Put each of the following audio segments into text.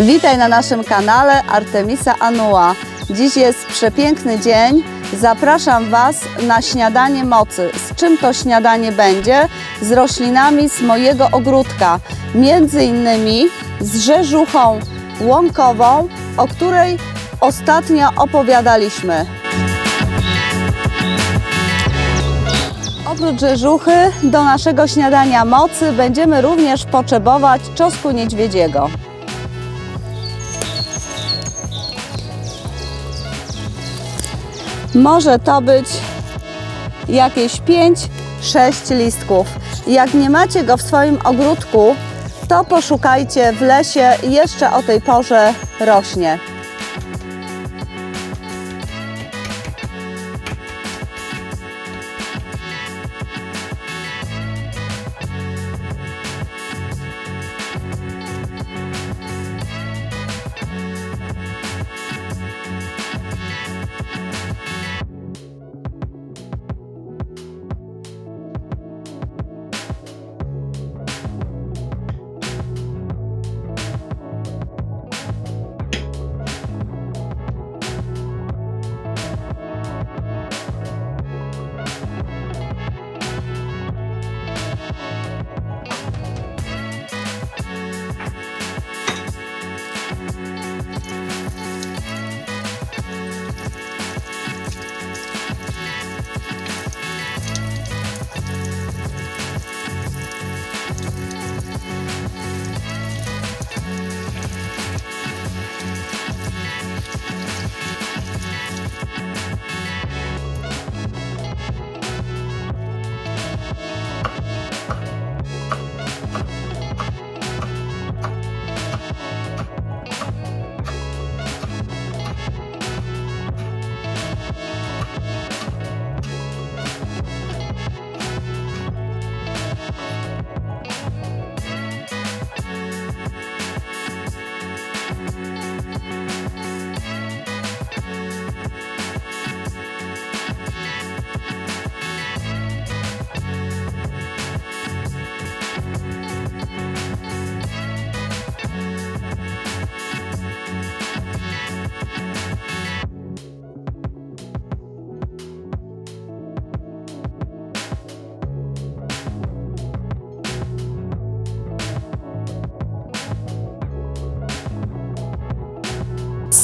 Witaj na naszym kanale Artemisa Anua. Dziś jest przepiękny dzień. Zapraszam Was na śniadanie mocy. Z czym to śniadanie będzie? Z roślinami z mojego ogródka. Między innymi z rzeżuchą łąkową, o której ostatnio opowiadaliśmy. Oprócz rzeżuchy do naszego śniadania mocy będziemy również potrzebować czosnku niedźwiedziego. Może to być jakieś 5-6 listków. Jak nie macie go w swoim ogródku, to poszukajcie w lesie, jeszcze o tej porze rośnie.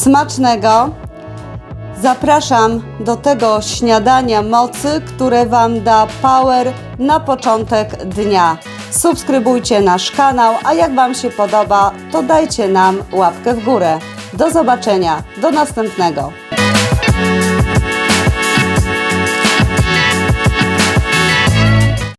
Smacznego! Zapraszam do tego śniadania mocy, które Wam da power na początek dnia. Subskrybujcie nasz kanał, a jak Wam się podoba, to dajcie nam łapkę w górę. Do zobaczenia, do następnego.